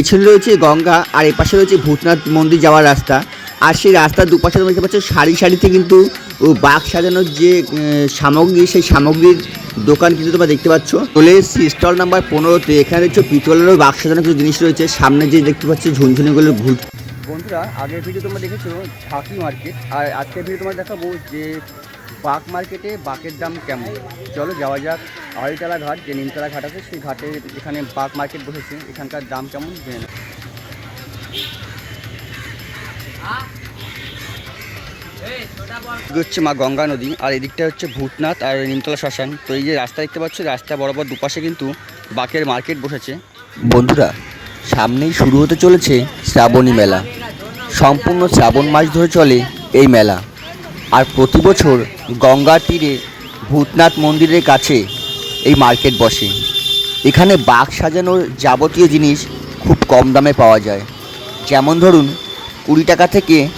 পেছনে রয়েছে গঙ্গা, আর এপাশে রয়েছে ভূতনাথ মন্দির যাওয়ার রাস্তা। আর সেই রাস্তার দুপাশে তোমরা দেখতে পাচ্ছ সারি সারিতে কিন্তু বাঘ সাজানোর যে সামগ্রী, সেই সামগ্রীর দোকান কিন্তু তোমরা দেখতে পাচ্ছ। চলে এসেছি স্টল নাম্বার পনেরোতে। এখানে দেখছ পিতলেরও বাঘ সাজানোর কিছু জিনিস রয়েছে। সামনে যে দেখতে পাচ্ছ ঝুনঝুনিগুলো ভূত বন্ধুরা, আগের ভিডিও তোমরা দেখেছ ঝাঁকি মার্কেট আর আজকের ভিডিও তোমরা দেখাবো যে বাঘ মার্কেটে বাঘের দাম কেমন। চলো যাওয়া যাক। আড়িতলা ঘাট, যে নিমতলা ঘাট আছে, সেই ঘাটে এখানে বাঘ মার্কেট বসেছে। এখানকার দাম কেমন জেনে। হচ্ছে মা গঙ্গা নদী, আর এদিকটা হচ্ছে ভূতনাথ আর নিমতলা শ্মশান। তো এই যে রাস্তা দেখতে পাচ্ছ, রাস্তা বরাবর দুপাশে কিন্তু বাঘের মার্কেট বসেছে। বন্ধুরা, সামনেই শুরু হতে চলেছে শ্রাবণী মেলা। সম্পূর্ণ শ্রাবণ মাস ধরে চলে এই মেলা। আর প্রতি বছর গঙ্গার তীরে ভূতনাথ মন্দিরের কাছে এই মার্কেট বসে। এখানে বাঘ সাজানোর যাবতীয় জিনিস খুব কম দামে পাওয়া যায়। যেমন ধরুন, কুড়ি টাকা থেকে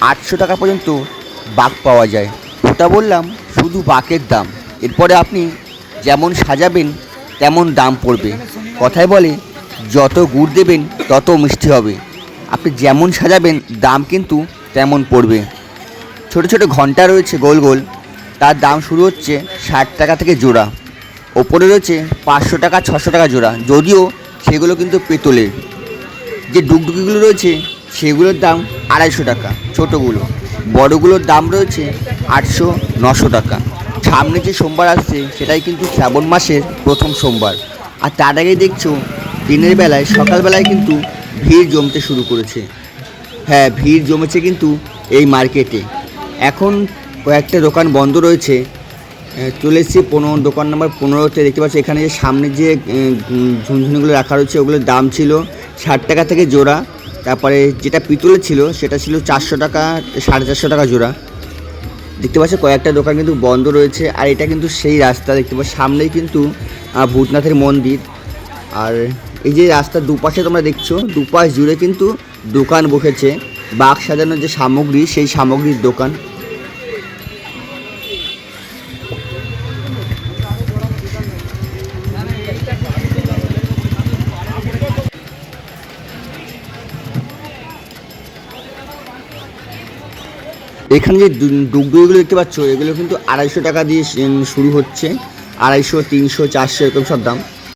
আটশো টাকা পর্যন্ত বাঘ পাওয়া যায়। ওটা বললাম শুধু বাঘের দাম। এরপরে আপনি যেমন সাজাবেন, তেমন দাম পড়বে। কথায় বলে, যত গুড় দেবেন, তত মিষ্টি হবে। আপনি যেমন সাজাবেন, দাম কিন্তু তেমন পড়বে। ছোট ছোট ঘণ্টা রয়েছে গোল গোল। তার দাম শুরু হচ্ছে ষাট টাকা থেকে জোড়া। ওপরে রয়েছে পাঁচশো টাকা, ছশো টাকা জোড়া। যদিও সেগুলো কিন্তু পেতলের। যে ডুগডুগিগুলো রয়েছে, সেগুলোর দাম আড়াইশো টাকা, ছোটোগুলো। বড়গুলোর দাম রয়েছে আটশো, নশো টাকা। সামনে যে সোমবার আসছে, সেটাই কিন্তু শ্রাবণ মাসের প্রথম সোমবার। আর তার আগে দেখছ, দিনের বেলায়, সকালবেলায় কিন্তু ভিড় জমতে শুরু করেছে। হ্যাঁ ভিড় জমেছে কিন্তু এই মার্কেটে। এখন কয়েকটা দোকান বন্ধ রয়েছে। চলে এসেছি পনেরো, দোকান নাম্বার পনেরোতে দেখতে পাচ্ছি এখানে যে সামনে যে ঝুনঝুনিগুলো রাখা রয়েছে, ওগুলোর দাম ছিল ষাট টাকা থেকে জোড়া। তারপরে যেটা পিতলের ছিল, সেটা ছিল চারশো টাকা, সাড়ে চারশো টাকা জোড়া। দেখতে পাচ্ছি কয়েকটা দোকান কিন্তু বন্ধ রয়েছে, আর এটা কিন্তু সেই রাস্তা, দেখতে পাচ্ছি সামনেই কিন্তু ভূতনাথের মন্দির। আর এই যে রাস্তার দুপাশে তোমরা দেখছ, দুপাশ জুড়ে কিন্তু দোকান বসেছে, বাঘ সাজানোর যে সামগ্রী, সেই সামগ্রীর দোকান। এখানে যে ডুগডুগুলো দেখতে পাচ্ছ, এগুলো কিন্তু আড়াইশো টাকা দিয়ে শুরু হচ্ছে। আড়াইশো, তিনশো, চারশো এরকম সব দাম।